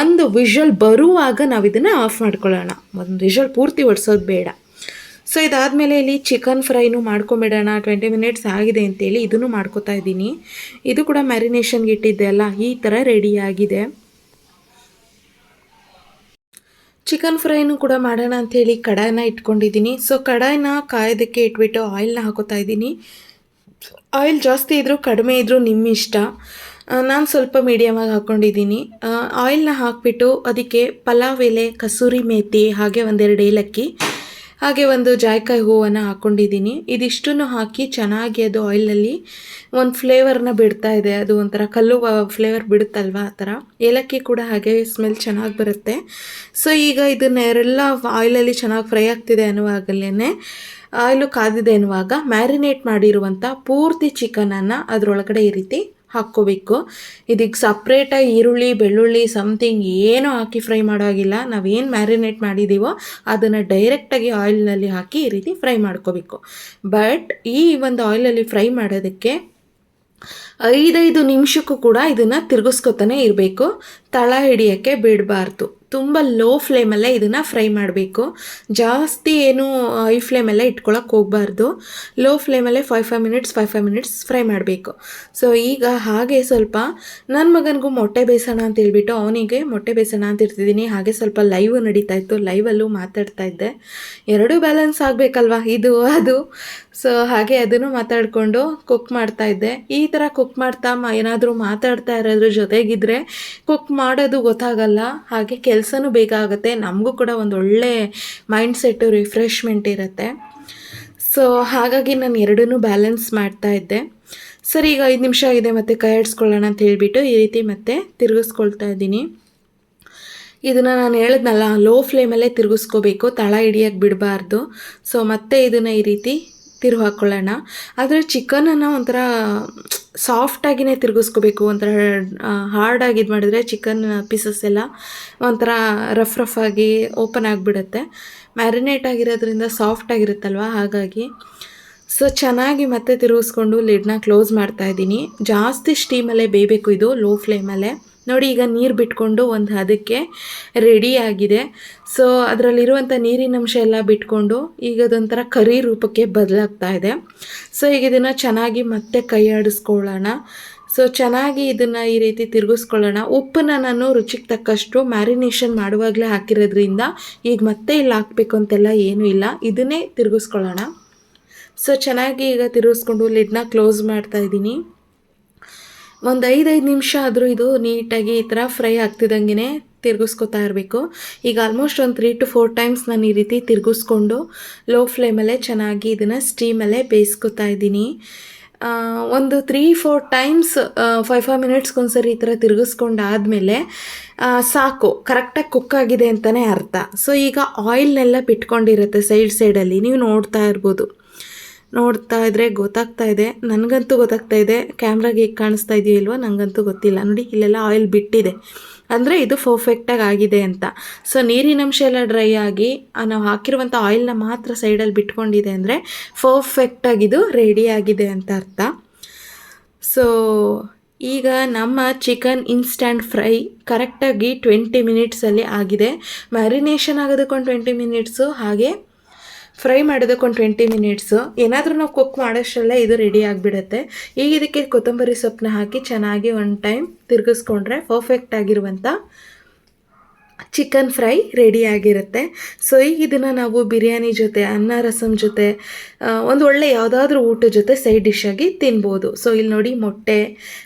ಒಂದು ವಿಷಲ್ ಬರುವಾಗ ನಾವು ಇದನ್ನು ಆಫ್ ಮಾಡ್ಕೊಳ್ಳೋಣ. ಒಂದು ವಿಷಲ್ ಪೂರ್ತಿ ಒಡಿಸೋದು ಬೇಡ. ಸೊ ಇದಾದಮೇಲೆ ಇಲ್ಲಿ ಚಿಕನ್ ಫ್ರೈನು ಮಾಡ್ಕೊಂಬಿಡೋಣ. ಟ್ವೆಂಟಿ ಮಿನಿಟ್ಸ್ ಆಗಿದೆ ಅಂತೇಳಿ ಇದನ್ನು ಮಾಡ್ಕೋತಾ ಇದ್ದೀನಿ. ಇದು ಕೂಡ ಮ್ಯಾರಿನೇಷನ್ಗೆ ಇಟ್ಟಿದ್ದೆ ಅಲ್ಲ, ಈ ಥರ ರೆಡಿಯಾಗಿದೆ ಚಿಕನ್ ಫ್ರೈನು ಕೂಡ ಮಾಡೋಣ ಅಂಥೇಳಿ ಕಡಾಯಿನ ಇಟ್ಕೊಂಡಿದ್ದೀನಿ. ಸೊ ಕಡಾಯನ್ನ ಕಾಯೋದಕ್ಕೆ ಇಟ್ಬಿಟ್ಟು ಆಯಿಲ್ನ ಹಾಕೋತಾ ಇದ್ದೀನಿ. ಆಯಿಲ್ ಜಾಸ್ತಿ ಇದ್ದರೂ ಕಡಿಮೆ ಇದ್ದರೂ ನಿಮ್ಮ ಇಷ್ಟ. ನಾನು ಸ್ವಲ್ಪ ಮೀಡಿಯಮಾಗಿ ಹಾಕ್ಕೊಂಡಿದ್ದೀನಿ ಆಯಿಲ್ನ ಹಾಕಿಬಿಟ್ಟು ಅದಕ್ಕೆ ಪಲಾವ್ ಎಲೆ, ಕಸೂರಿ ಮೇಥಿ ಹಾಗೆ ಒಂದೆರಡು ಏಲಕ್ಕಿ, ಹಾಗೆ ಒಂದು ಜಾಯ್ಕಾಯಿ ಹೂವನ್ನು ಹಾಕ್ಕೊಂಡಿದ್ದೀನಿ ಇದಿಷ್ಟನ್ನು ಹಾಕಿ ಚೆನ್ನಾಗಿ ಅದು ಆಯಿಲಲ್ಲಿ ಒಂದು ಫ್ಲೇವರ್ನ ಬಿಡ್ತಾ ಇದೆ. ಅದು ಒಂಥರ ಕಲ್ಲು ಫ್ಲೇವರ್ ಬಿಡುತ್ತಲ್ವ ಆ ಥರ. ಏಲಕ್ಕಿ ಕೂಡ ಹಾಗೆ ಸ್ಮೆಲ್ ಚೆನ್ನಾಗಿ ಬರುತ್ತೆ. ಸೊ ಈಗ ಇದನ್ನೆಲ್ಲ ಆಯಿಲಲ್ಲಿ ಚೆನ್ನಾಗಿ ಫ್ರೈ ಆಗ್ತಿದೆ ಅನ್ನುವಾಗಲೇ ಆಯಿಲು ಕಾದಿದೆ ಎನ್ನುವಾಗ ಮ್ಯಾರಿನೇಟ್ ಮಾಡಿರುವಂಥ ಪೂರ್ತಿ ಚಿಕನನ್ನು ಅದರೊಳಗಡೆ ಈ ರೀತಿ ಹಾಕ್ಕೋಬೇಕು. ಇದಕ್ಕೆ ಸಪ್ರೇಟಾಗಿ ಈರುಳ್ಳಿ, ಬೆಳ್ಳುಳ್ಳಿ ಸಮಥಿಂಗ್ ಏನೂ ಹಾಕಿ ಫ್ರೈ ಮಾಡೋಗಿಲ್ಲ. ನಾವೇನು ಮ್ಯಾರಿನೇಟ್ ಮಾಡಿದ್ದೀವೋ ಅದನ್ನು ಡೈರೆಕ್ಟಾಗಿ ಆಯಿಲ್ನಲ್ಲಿ ಹಾಕಿ ಈ ರೀತಿ ಫ್ರೈ ಮಾಡ್ಕೋಬೇಕು. ಬಟ್ ಈ ಒಂದು ಆಯಿಲಲ್ಲಿ ಫ್ರೈ ಮಾಡೋದಕ್ಕೆ ಐದೈದು ನಿಮಿಷಕ್ಕೂ ಕೂಡ ಇದನ್ನು ತಿರುಗಿಸ್ಕೊತಾನೆ ಇರಬೇಕು. ತಳ ಹಿಡಿಯೋಕ್ಕೆ ಬಿಡಬಾರ್ದು. ತುಂಬ ಲೋ ಫ್ಲೇಮಲ್ಲೇ ಇದನ್ನು ಫ್ರೈ ಮಾಡಬೇಕು. ಜಾಸ್ತಿ ಏನು ಹೈ ಫ್ಲೇಮಲ್ಲೇ ಇಟ್ಕೊಳಕ್ಕೆ ಹೋಗಬಾರ್ದು. ಲೋ ಫ್ಲೇಮಲ್ಲೇ five five minutes five five minutes fry ಮಾಡಬೇಕು. ಸೊ ಈಗ ಹಾಗೆ ಸ್ವಲ್ಪ ನನ್ನ ಮಗನಿಗೂ ಮೊಟ್ಟೆ ಬೇಯಿಸೋಣ ಅಂತ ಹೇಳ್ಬಿಟ್ಟು ಅವನಿಗೆ ಮೊಟ್ಟೆ ಬೇಯಿಸೋಣ ಅಂತ ಇರ್ತಿದ್ದೀನಿ. ಹಾಗೆ ಸ್ವಲ್ಪ ಲೈವ್ ನಡೀತಾ ಇತ್ತು. ಲೈವಲ್ಲೂ ಮಾತಾಡ್ತಾ ಇದ್ದೆ. ಎರಡೂ ಬ್ಯಾಲೆನ್ಸ್ ಆಗಬೇಕಲ್ವಾ? ಇದು, ಅದು. ಸೊ ಹಾಗೆ ಅದನ್ನು ಮಾತಾಡಿಕೊಂಡು ಕುಕ್ ಮಾಡ್ತಾ ಇದ್ದೆ. ಈ ಥರ ಕುಕ್ ಮಾಡ್ತಾ ಏನಾದರೂ ಮಾತಾಡ್ತಾ ಇರೋದ್ರ ಜೊತೆಗಿದ್ರೆ ಕುಕ್ ಮಾಡೋದು ಗೊತ್ತಾಗಲ್ಲ. ಹಾಗೆ ಕೆಲಸನೂ ಬೇಗ ಆಗುತ್ತೆ. ನಮಗೂ ಕೂಡ ಒಂದು ಒಳ್ಳೆ ಮೈಂಡ್ ಸೆಟ್ಟು ರಿಫ್ರೆಶ್ಮೆಂಟ್ ಇರುತ್ತೆ. ಸೊ ಹಾಗಾಗಿ ನಾನು ಎರಡನ್ನೂ ಬ್ಯಾಲೆನ್ಸ್ ಮಾಡ್ತಾ ಇದ್ದೆ. ಸರಿ, ಈಗ ಐದು ನಿಮಿಷ ಆಗಿದೆ ಮತ್ತೆ ಕೈ ಆಡಿಸ್ಕೊಳ್ಳೋಣ ಅಂತ ಹೇಳಿಬಿಟ್ಟು ಈ ರೀತಿ ಮತ್ತೆ ತಿರುಗಿಸ್ಕೊಳ್ತಾ ಇದ್ದೀನಿ. ಇದನ್ನು ನಾನು ಹೇಳಿದ್ನಲ್ಲ ಲೋ ಫ್ಲೇಮಲ್ಲೇ ತಿರುಗಿಸ್ಕೋಬೇಕು, ತಳ ಹಿಡಿಯೋಕ್ಕೆ ಬಿಡಬಾರ್ದು. ಸೊ ಮತ್ತೆ ಇದನ್ನು ಈ ರೀತಿ ತಿರು ಹಾಕ್ಕೊಳ್ಳೋಣ ಆದರೆ ಚಿಕನನ್ನು ಒಂಥರ ಸಾಫ್ಟಾಗಿಯೇ ತಿರುಗಿಸ್ಕೋಬೇಕು. ಒಂಥರ ಹಾರ್ಡಾಗಿ ಇದು ಮಾಡಿದರೆ ಚಿಕನ್ ಪೀಸಸ್ ಎಲ್ಲ ಒಂಥರ ರಫ್ ರಫ್ ಆಗಿ ಓಪನ್ ಆಗಿಬಿಡುತ್ತೆ. ಮ್ಯಾರಿನೇಟ್ ಆಗಿರೋದ್ರಿಂದ ಸಾಫ್ಟ್ ಆಗಿರುತ್ತಲ್ವ? ಹಾಗಾಗಿ. ಸೊ ಚೆನ್ನಾಗಿ ಮತ್ತೆ ತಿರುಗಿಸ್ಕೊಂಡು ಲಿಡ್ನ ಕ್ಲೋಸ್ ಮಾಡ್ತಾ ಇದ್ದೀನಿ. ಜಾಸ್ತಿ ಸ್ಟೀಮಲ್ಲೇ ಬೇಯಬೇಕು ಇದು ಲೋ ಫ್ಲೇಮಲ್ಲೇ ನೋಡಿ, ಈಗ ನೀರು ಬಿಟ್ಕೊಂಡು ಒಂದು ಅದಕ್ಕೆ ರೆಡಿ ಆಗಿದೆ. ಸೊ ಅದರಲ್ಲಿರುವಂಥ ನೀರಿನ ಅಂಶ ಎಲ್ಲ ಬಿಟ್ಕೊಂಡು ಈಗ ಅದೊಂಥರ ಕರಿ ರೂಪಕ್ಕೆ ಬದಲಾಗ್ತಾ ಇದೆ. ಸೊ ಈಗ ಇದನ್ನು ಚೆನ್ನಾಗಿ ಮತ್ತೆ ಕೈ ಆಡಿಸ್ಕೊಳ್ಳೋಣ. ಸೊ ಚೆನ್ನಾಗಿ ಇದನ್ನು ಈ ರೀತಿ ತಿರುಗಿಸ್ಕೊಳ್ಳೋಣ. ಉಪ್ಪನ್ನ ನಾನು ರುಚಿಗೆ ತಕ್ಕಷ್ಟು ಮ್ಯಾರಿನೇಷನ್ ಮಾಡುವಾಗಲೇ ಹಾಕಿರೋದ್ರಿಂದ ಈಗ ಮತ್ತೆ ಇಲ್ಲಿ ಹಾಕಬೇಕು ಅಂತೆಲ್ಲ ಏನೂ ಇಲ್ಲ. ಇದನ್ನೇ ತಿರುಗಿಸ್ಕೊಳ್ಳೋಣ. ಸೊ ಚೆನ್ನಾಗಿ ಈಗ ತಿರುಗಿಸ್ಕೊಂಡು ಲಿಡ್ನ ಕ್ಲೋಸ್ ಮಾಡ್ತಾ ಇದ್ದೀನಿ. ಒಂದು ಐದೈದು ನಿಮಿಷ ಆದರೂ ಇದು ನೀಟಾಗಿ ಈ ಥರ ಫ್ರೈ ಆಗ್ತಿದ್ದಂಗೆ ತಿರುಗಿಸ್ಕೊತಾ ಇರಬೇಕು. ಈಗ ಆಲ್ಮೋಸ್ಟ್ ಒಂದು ತ್ರೀ ಟು ಫೋರ್ ಟೈಮ್ಸ್ ನಾನು ಈ ರೀತಿ ತಿರುಗಿಸ್ಕೊಂಡು ಲೋ ಫ್ಲೇಮಲ್ಲೇ ಚೆನ್ನಾಗಿ ಇದನ್ನು ಸ್ಟೀಮಲ್ಲೇ ಬೇಯಿಸ್ಕೊತಾ ಇದ್ದೀನಿ. ಒಂದು three four times five five ಮಿನಿಟ್ಸ್ಗೊಂದ್ಸರಿ ಈ ಥರ ತಿರುಗಿಸ್ಕೊಂಡಾದಮೇಲೆ ಸಾಕು. ಕರೆಕ್ಟಾಗಿ ಕುಕ್ ಆಗಿದೆ ಅಂತಲೇ ಅರ್ಥ. ಸೊ ಈಗ ಆಯಿಲ್ನೆಲ್ಲ ಬಿಟ್ಕೊಂಡಿರುತ್ತೆ ಸೈಡ್ ಸೈಡಲ್ಲಿ ನೀವು ನೋಡ್ತಾ ಇರ್ಬೋದು. ನೋಡ್ತಾ ಇದ್ರೆ ಗೊತ್ತಾಗ್ತಾ ಇದೆ. ನನಗಂತೂ ಗೊತ್ತಾಗ್ತಾ ಇದೆ. ಕ್ಯಾಮ್ರಾಗೆ ಹೇಗೆ ಕಾಣಿಸ್ತಾ ಇದೆಯೋ ಇಲ್ವೋ ನನಗಂತೂ ಗೊತ್ತಿಲ್ಲ. ನೋಡಿ, ಇಲ್ಲೆಲ್ಲ ಆಯಿಲ್ ಬಿಟ್ಟಿದೆ. ಅಂದರೆ ಇದು ಪರ್ಫೆಕ್ಟಾಗಿ ಆಗಿದೆ ಅಂತ. ಸೊ ನೀರಿನಂಶ ಎಲ್ಲ ಡ್ರೈ ಆಗಿ ನಾವು ಹಾಕಿರುವಂಥ ಆಯಿಲ್ನ ಮಾತ್ರ ಸೈಡಲ್ಲಿ ಬಿಟ್ಕೊಂಡಿದೆ ಅಂದರೆ ಪರ್ಫೆಕ್ಟಾಗಿದು ರೆಡಿ ಆಗಿದೆ ಅಂತ ಅರ್ಥ. ಸೊ ಈಗ ನಮ್ಮ ಚಿಕನ್ ಇನ್ಸ್ಟ್ಯಾಂಟ್ ಫ್ರೈ ಕರೆಕ್ಟಾಗಿ ಟ್ವೆಂಟಿ ಮಿನಿಟ್ಸಲ್ಲಿ ಆಗಿದೆ. ಮ್ಯಾರಿನೇಷನ್ ಆಗೋದಕ್ಕೊಂದು ಟ್ವೆಂಟಿ ಮಿನಿಟ್ಸು ಹಾಗೆ ಫ್ರೈ ಮಾಡೋದಕ್ಕೊಂದು ಟ್ವೆಂಟಿ ಮಿನಿಟ್ಸು ಏನಾದರೂ ನಾವು ಕುಕ್ ಮಾಡೋಷ್ಟರಲ್ಲೇ ಇದು ರೆಡಿ ಆಗಿಬಿಡುತ್ತೆ. ಈಗ ಇದಕ್ಕೆ ಕೊತ್ತಂಬರಿ ಸೊಪ್ಪನ್ನ ಹಾಕಿ ಚೆನ್ನಾಗಿ ಒನ್ ಟೈಮ್ ತಿರುಗಿಸ್ಕೊಂಡ್ರೆ ಪರ್ಫೆಕ್ಟ್ ಆಗಿರುವಂಥ ಚಿಕನ್ ಫ್ರೈ ರೆಡಿ ಆಗಿರುತ್ತೆ. ಸೊ ಈಗ ಇದನ್ನು ನಾವು ಬಿರಿಯಾನಿ ಜೊತೆ, ಅನ್ನ ರಸಂ ಜೊತೆ ಒಂದು ಒಳ್ಳೆ ಯಾವುದಾದ್ರೂ ಊಟದ ಜೊತೆ ಸೈಡ್ ಡಿಶ್ ಆಗಿ ತಿನ್ಬೋದು. ಸೊ ಇಲ್ಲಿ ನೋಡಿ ಮೊಟ್ಟೆ,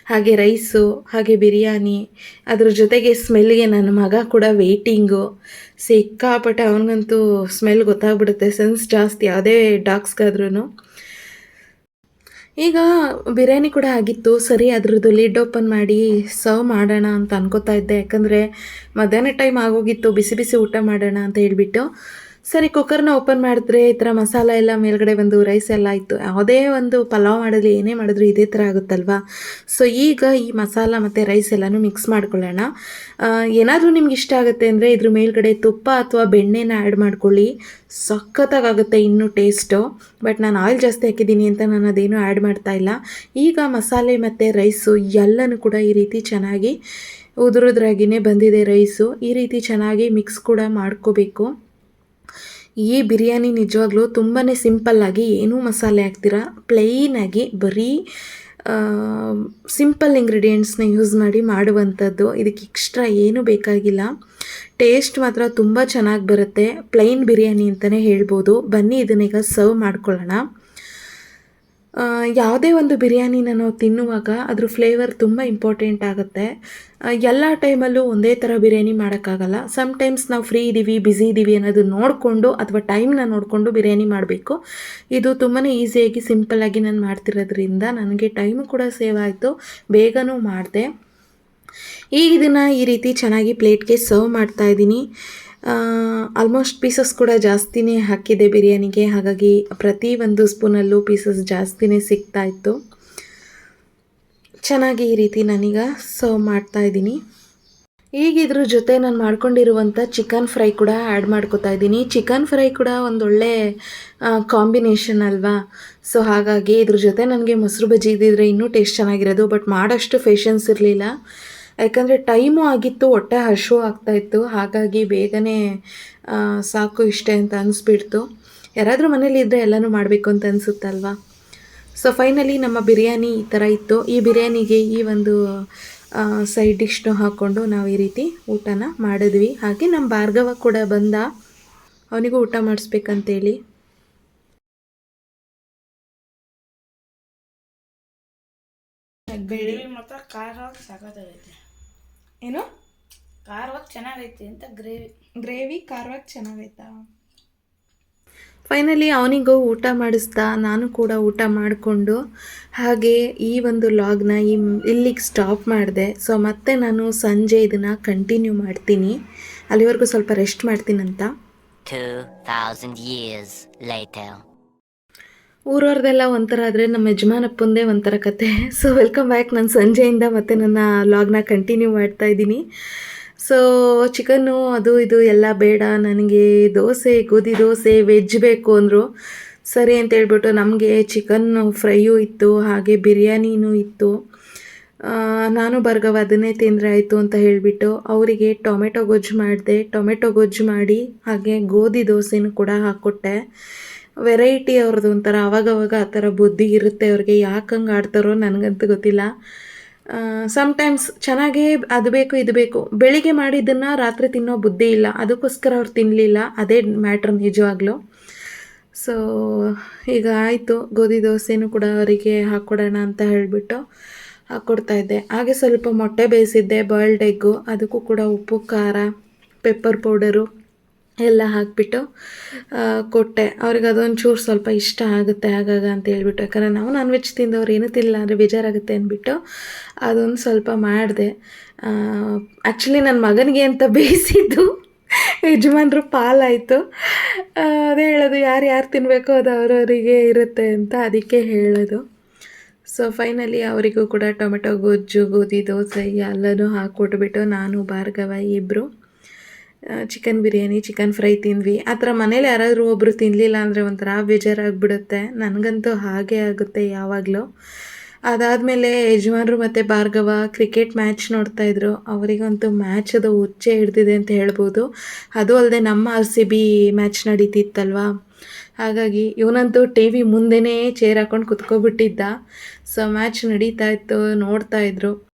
ಹಾಗೆ ರೈಸು ಹಾಗೆ ಬಿರಿಯಾನಿ, ಅದ್ರ ಜೊತೆಗೆ ಸ್ಮೆಲ್ಗೆ ನನ್ನ ಮಗ ಕೂಡ ವೆಯ್ಟಿಂಗು ಸಿಕ್ಕಾಪಟ್ಟೆ ಅವನಿಗಂತೂ ಸ್ಮೆಲ್ ಗೊತ್ತಾಗ್ಬಿಡುತ್ತೆ ಸೆನ್ಸ್ ಜಾಸ್ತಿ, ಅದೇ ಡಾಗ್ಸ್ಗಾದ್ರೂ ಈಗ ಬಿರಿಯಾನಿ ಕೂಡ ಆಗಿತ್ತು, ಸರಿ, ಅದ್ರದ್ದು ಲಿಡ್ ಓಪನ್ ಮಾಡಿ ಸರ್ವ್ ಮಾಡೋಣ ಅಂತ ಅನ್ಕೋತಾ ಇದ್ದೆ. ಯಾಕಂದರೆ ಮಧ್ಯಾಹ್ನ ಟೈಮ್ ಆಗೋಗಿತ್ತು, ಬಿಸಿ ಬಿಸಿ ಊಟ ಮಾಡೋಣ ಅಂತ ಹೇಳ್ಬಿಟ್ಟು. ಸರಿ ಕುಕ್ಕರ್ನ ಓಪನ್ ಮಾಡಿದ್ರೆ ಈ ಥರ ಮಸಾಲ ಎಲ್ಲ ಮೇಲ್ಗಡೆ ಬಂದು ರೈಸ್ ಎಲ್ಲ ಇತ್ತು ಯಾವುದೇ ಒಂದು ಪಲಾವ್ ಮಾಡಿದ್ರೆ ಏನೇ ಮಾಡಿದ್ರು ಇದೇ ಥರ ಆಗುತ್ತಲ್ವಾ? ಸೊ ಈಗ ಈ ಮಸಾಲ ಮತ್ತು ರೈಸ್ ಎಲ್ಲನೂ ಮಿಕ್ಸ್ ಮಾಡ್ಕೊಳ್ಳೋಣ. ಏನಾದರೂ ನಿಮ್ಗೆ ಇಷ್ಟ ಆಗುತ್ತೆ ಅಂದರೆ ಇದ್ರ ಮೇಲ್ಗಡೆ ತುಪ್ಪ ಅಥವಾ ಬೆಣ್ಣೆನ ಆ್ಯಡ್ ಮಾಡ್ಕೊಳ್ಳಿ. ಸಖತ್ತಾಗುತ್ತೆ ಇನ್ನೂ ಟೇಸ್ಟು ಬಟ್ ನಾನು ಆಯಿಲ್ ಜಾಸ್ತಿ ಹಾಕಿದ್ದೀನಿ ಅಂತ ನಾನು ಅದೇನು ಆ್ಯಡ್ ಮಾಡ್ತಾ ಇಲ್ಲ. ಈಗ ಮಸಾಲೆ ಮತ್ತು ರೈಸು ಎಲ್ಲನೂ ಕೂಡ ಈ ರೀತಿ ಚೆನ್ನಾಗಿ ಉದುರುದ್ರಾಗಿನೇ ಬಂದಿದೆ ರೈಸು ಈ ರೀತಿ ಚೆನ್ನಾಗಿ ಮಿಕ್ಸ್ ಕೂಡ ಮಾಡ್ಕೋಬೇಕು. ಈ ಬಿರಿಯಾನಿ ನಿಜವಾಗ್ಲೂ ತುಂಬಾ ಸಿಂಪಲ್ಲಾಗಿ ಏನೂ ಮಸಾಲೆ ಹಾಕ್ತೀರಾ? ಪ್ಲೈನಾಗಿ ಬರೀ ಸಿಂಪಲ್ ಇಂಗ್ರೀಡಿಯೆಂಟ್ಸ್ನ ಯೂಸ್ ಮಾಡಿ ಮಾಡುವಂಥದ್ದು. ಇದಕ್ಕೆ ಎಕ್ಸ್ಟ್ರಾ ಏನೂ ಬೇಕಾಗಿಲ್ಲ. ಟೇಸ್ಟ್ ಮಾತ್ರ ತುಂಬ ಚೆನ್ನಾಗಿ ಬರುತ್ತೆ. ಪ್ಲೈನ್ ಬಿರಿಯಾನಿ ಅಂತಲೇ ಹೇಳ್ಬೋದು. ಬನ್ನಿ ಇದನ್ನೀಗ ಸರ್ವ್ ಮಾಡ್ಕೊಳ್ಳೋಣ. ಯಾವುದೇ ಒಂದು ಬಿರಿಯಾನಿನ ನಾವು ತಿನ್ನುವಾಗ ಅದ್ರ ಫ್ಲೇವರ್ ತುಂಬ ಇಂಪಾರ್ಟೆಂಟ್ ಆಗುತ್ತೆ. ಎಲ್ಲ ಟೈಮಲ್ಲೂ ಒಂದೇ ಥರ ಬಿರಿಯಾನಿ ಮಾಡೋಕ್ಕಾಗಲ್ಲ. ಸಮ್ಟೈಮ್ಸ್ ನಾವು ಫ್ರೀ ಇದ್ದೀವಿ ಬ್ಯುಸಿ ಇದ್ದೀವಿ ಅನ್ನೋದು ನೋಡಿಕೊಂಡು ಅಥವಾ ಟೈಮ್ನ ನೋಡಿಕೊಂಡು ಬಿರಿಯಾನಿ ಮಾಡಬೇಕು. ಇದು ತುಂಬಾ ಈಸಿಯಾಗಿ ಸಿಂಪಲ್ಲಾಗಿ ನಾನು ಮಾಡ್ತಿರೋದ್ರಿಂದ ನನಗೆ ಟೈಮು ಕೂಡ ಸೇವ್ ಆಯಿತು. ಬೇಗನೂ ಮಾಡಿದೆ. ಈಗ ಇದನ್ನು ಈ ರೀತಿ ಚೆನ್ನಾಗಿ ಪ್ಲೇಟ್ಗೆ ಸರ್ವ್ ಮಾಡ್ತಾ ಇದ್ದೀನಿ. ಆಲ್ಮೋಸ್ಟ್ ಪೀಸಸ್ ಕೂಡ ಜಾಸ್ತಿನೇ ಹಾಕಿದೆ ಬಿರಿಯಾನಿಗೆ. ಹಾಗಾಗಿ ಪ್ರತಿ ಒಂದು ಸ್ಪೂನಲ್ಲೂ ಪೀಸಸ್ ಜಾಸ್ತಿನೇ ಸಿಗ್ತಾ ಇತ್ತು. ಚೆನ್ನಾಗಿ ಈ ರೀತಿ ನಾನೀಗ ಸರ್ವ್ ಮಾಡ್ತಾ ಇದ್ದೀನಿ. ಈಗ ಇದ್ರ ಜೊತೆ ನಾನು ಮಾಡ್ಕೊಂಡಿರುವಂಥ ಚಿಕನ್ ಫ್ರೈ ಕೂಡ ಆ್ಯಡ್ ಮಾಡ್ಕೋತಾ ಇದ್ದೀನಿ. ಚಿಕನ್ ಫ್ರೈ ಕೂಡ ಒಂದೊಳ್ಳೆ ಕಾಂಬಿನೇಷನ್ ಅಲ್ವಾ? ಸೊ ಹಾಗಾಗಿ ಇದ್ರ ಜೊತೆ ನನಗೆ ಮೊಸರು ಬಜ್ಜಿ ಇದ್ದಿದ್ರೆ ಇನ್ನೂ ಟೇಸ್ಟ್ ಚೆನ್ನಾಗಿರೋದು ಬಟ್ ಮಾಡೋಷ್ಟು ಫೇಷನ್ಸ್ ಇರಲಿಲ್ಲ. ಯಾಕಂದರೆ ಟೈಮು ಆಗಿತ್ತು, ಹೊಟ್ಟೆ ಹಶು ಆಗ್ತಾಯಿತ್ತು ಹಾಗಾಗಿ ಬೇಗನೆ ಸಾಕು ಇಷ್ಟೇ ಅಂತ ಅನಿಸ್ಬಿಡ್ತು. ಯಾರಾದರೂ ಮನೇಲಿ ಇದ್ದರೆ ಎಲ್ಲನೂ ಮಾಡಬೇಕು ಅಂತ ಅನಿಸುತ್ತಲ್ವಾ? ಸೊ ಫೈನಲಿ ನಮ್ಮ ಬಿರಿಯಾನಿ ಈ ಥರ ಇತ್ತು. ಈ ಬಿರಿಯಾನಿಗೆ ಈ ಒಂದು ಸೈಡ್ ಡಿಶ್ನು ಹಾಕ್ಕೊಂಡು ನಾವು ಈ ರೀತಿ ಊಟನ ಮಾಡಿದ್ವಿ. ಹಾಗೆ ನಮ್ಮ ಭಾರ್ಗವ ಕೂಡ ಬಂದ. ಅವನಿಗೂ ಊಟ ಮಾಡಿಸ್ಬೇಕಂತೇಳಿ. ಗ್ರೇವಿ ಮಾತ್ರ ಹಾಕಿ ಸಾಕಾಗೈತೆ ಏನು? ಖಾರವಾಗಿ ಚೆನ್ನಾಗೈತಿ ಅಂತ ಗ್ರೇವಿ. ಗ್ರೇವಿ ಖಾರವಾಗಿ ಚೆನ್ನಾಗೈತಾ? ಫೈನಲಿ ಅವನಿಗೂ ಊಟ ಮಾಡಿಸ್ತಾ ನಾನು ಕೂಡ ಊಟ ಮಾಡಿಕೊಂಡು ಹಾಗೆ ಈ ಒಂದು ಲಾಗ್ನ ಈ ಇಲ್ಲಿಗೆ ಸ್ಟಾಪ್ ಮಾಡಿದೆ. ಸೊ ಮತ್ತೆ ನಾನು ಸಂಜೆ ಇದನ್ನು ಕಂಟಿನ್ಯೂ ಮಾಡ್ತೀನಿ. ಅಲ್ಲಿವರೆಗೂ ಸ್ವಲ್ಪ ರೆಸ್ಟ್ ಮಾಡ್ತೀನಂತ. 2,000 years later. ಊರವ್ರದ್ದೆಲ್ಲ ಒಂಥರ ಆದರೆ ನಮ್ಮ ಯಜಮಾನಪ್ಪಂದೇ ಒಂಥರ ಕತೆ. ಸೊ ವೆಲ್ಕಮ್ ಬ್ಯಾಕ್ ನಾನು ಸಂಜೆಯಿಂದ ಮತ್ತೆ ನನ್ನ ಲಾಗ್ನ ಕಂಟಿನ್ಯೂ ಮಾಡ್ತಾ ಇದ್ದೀನಿ. ಸೊ ಚಿಕನ್ನು ಅದು ಇದು ಎಲ್ಲ ಬೇಡ. ನನಗೆ ದೋಸೆ, ಗೋಧಿ ದೋಸೆ ವೆಜ್ ಬೇಕು ಅಂದರು. ಸರಿ ಅಂತ ಹೇಳ್ಬಿಟ್ಟು ನಮಗೆ ಚಿಕನ್ ಫ್ರೈಯೂ ಇತ್ತು, ಹಾಗೆ ಬಿರಿಯಾನಿನೂ ಇತ್ತು. ನಾನು ಬರ್ಗವ ಅದನ್ನೇ ತಿಂದರೆ ಆಯಿತು ಅಂತ ಹೇಳಿಬಿಟ್ಟು ಅವರಿಗೆ ಟೊಮೆಟೊ ಗೊಜ್ಜು ಮಾಡಿದೆ. ಟೊಮೆಟೊ ಗೊಜ್ಜು ಮಾಡಿ, ಹಾಗೆ ಗೋಧಿ ದೋಸೆನೂ ಕೂಡ ಹಾಕ್ಕೊಟ್ಟೆ. ವೆರೈಟಿ ಅವ್ರದ್ದು ಒಂಥರ ಅವಾಗ ಆ ಥರ ಬುದ್ಧಿ ಇರುತ್ತೆ, ಅವ್ರಿಗೆ ಯಾಕೆ ಹಂಗೆ ಆಡ್ತಾರೋ ನನಗಂತೂ ಗೊತ್ತಿಲ್ಲ. ಸಮ್ಟೈಮ್ಸ್ ಚೆನ್ನಾಗೇ ಅದು ಬೇಕು, ಇದು ಬೇಕು. ಬೆಳಿಗ್ಗೆ ಮಾಡಿದ್ದನ್ನು ರಾತ್ರಿ ತಿನ್ನೋ ಬುದ್ಧಿ ಇಲ್ಲ. ಅದಕ್ಕೋಸ್ಕರ ಅವ್ರು ತಿನ್ನಲಿಲ್ಲ ಅದೇ ಮ್ಯಾಟ್ರ್ ನಿಜವಾಗ್ಲೂ. ಸೊ ಈಗ ಆಯಿತು. ಗೋಧಿ ದೋಸೆನೂ ಕೂಡ ಅವರಿಗೆ ಹಾಕ್ಕೊಡೋಣ ಅಂತ ಹೇಳಿಬಿಟ್ಟು ಹಾಕ್ಕೊಡ್ತಾ ಇದ್ದೆ. ಹಾಗೆ ಸ್ವಲ್ಪ ಮೊಟ್ಟೆ ಬೇಯಿಸಿದ್ದೆ ಬಾಯ್ಲ್ಡ್ ಎಗ್ಗು ಅದಕ್ಕೂ ಕೂಡ ಉಪ್ಪು, ಖಾರ ಪೆಪ್ಪರ್ ಪೌಡರು ಎಲ್ಲ ಹಾಕಿಬಿಟ್ಟು ಕೊಟ್ಟೆ. ಅವ್ರಿಗೆ ಅದೊಂದು ಚೂರು ಸ್ವಲ್ಪ ಇಷ್ಟ ಆಗುತ್ತೆ ಆಗಾಗ ಅಂತ ಹೇಳ್ಬಿಟ್ಟು. ಯಾಕಂದರೆ ನಾವು ನಾನ್ ವೆಜ್ ತಿಂದವ್ರು ಏನೂ ತಿನ್ನಲ್ಲ ಅಂದರೆ ಬೇಜಾರಾಗುತ್ತೆ ಅಂದ್ಬಿಟ್ಟು ಅದೊಂದು ಸ್ವಲ್ಪ ಮಾಡಿದೆ. ಆ್ಯಕ್ಚುಲಿ ನನ್ನ ಮಗನಿಗೆ ಅಂತ ಬೇಯಿಸಿದ್ದು, ಯಜಮಾನ್ರು ಪಾಲಾಯಿತು. ಅದೇ ಹೇಳೋದು, ಯಾರು ಯಾರು ತಿನ್ನಬೇಕೋ ಅದು ಅವರವರಿಗೆ ಇರುತ್ತೆ ಅಂತ ಅದಕ್ಕೆ ಹೇಳೋದು. ಸೊ ಫೈನಲಿ ಅವರಿಗೂ ಕೂಡ ಟೊಮೆಟೊ, ಗೊಜ್ಜು, ಗೋಧಿ, ದೋಸೆ ಎಲ್ಲನೂ ಹಾಕ್ಕೊಟ್ಬಿಟ್ಟು ನಾನು, ಭಾರ್ಗವ ಇಬ್ಬರು ಚಿಕನ್ ಬಿರಿಯಾನಿ ಚಿಕನ್ ಫ್ರೈ ತಿಂದ್ವಿ. ಆ ಥರ ಮನೇಲಿ ಯಾರಾದರೂ ಒಬ್ಬರು ತಿನ್ನಲಿಲ್ಲ ಅಂದರೆ ಒಂಥರ ಬೇಜಾರಾಗ್ಬಿಡುತ್ತೆ. ನನಗಂತೂ ಹಾಗೆ ಆಗುತ್ತೆ ಯಾವಾಗಲೂ. ಅದಾದಮೇಲೆ ಯಜಮಾನರು ಮತ್ತು ಭಾರ್ಗವ ಕ್ರಿಕೆಟ್ ಮ್ಯಾಚ್ ನೋಡ್ತಾಯಿದ್ರು ಅವರಿಗಂತೂ ಮ್ಯಾಚ್ ಅದು ಹುಚ್ಚೆ ಹಿಡ್ದಿದೆ ಅಂತ ಹೇಳ್ಬೋದು. ಅದು ಅಲ್ಲದೆ ನಮ್ಮ ಆರ್ ಸಿ ಬಿ ಮ್ಯಾಚ್ ನಡೀತಿತ್ತಲ್ವಾ? ಹಾಗಾಗಿ ಇವನಂತೂ ಟಿ ವಿ ಮುಂದೆನೇ ಚೇರ್ ಹಾಕೊಂಡು ಕುತ್ಕೊಬಿಟ್ಟಿದ್ದ. ಸೊ ಮ್ಯಾಚ್ ನಡೀತಾ ಇತ್ತು, ನೋಡ್ತಾ ಇದ್ರು.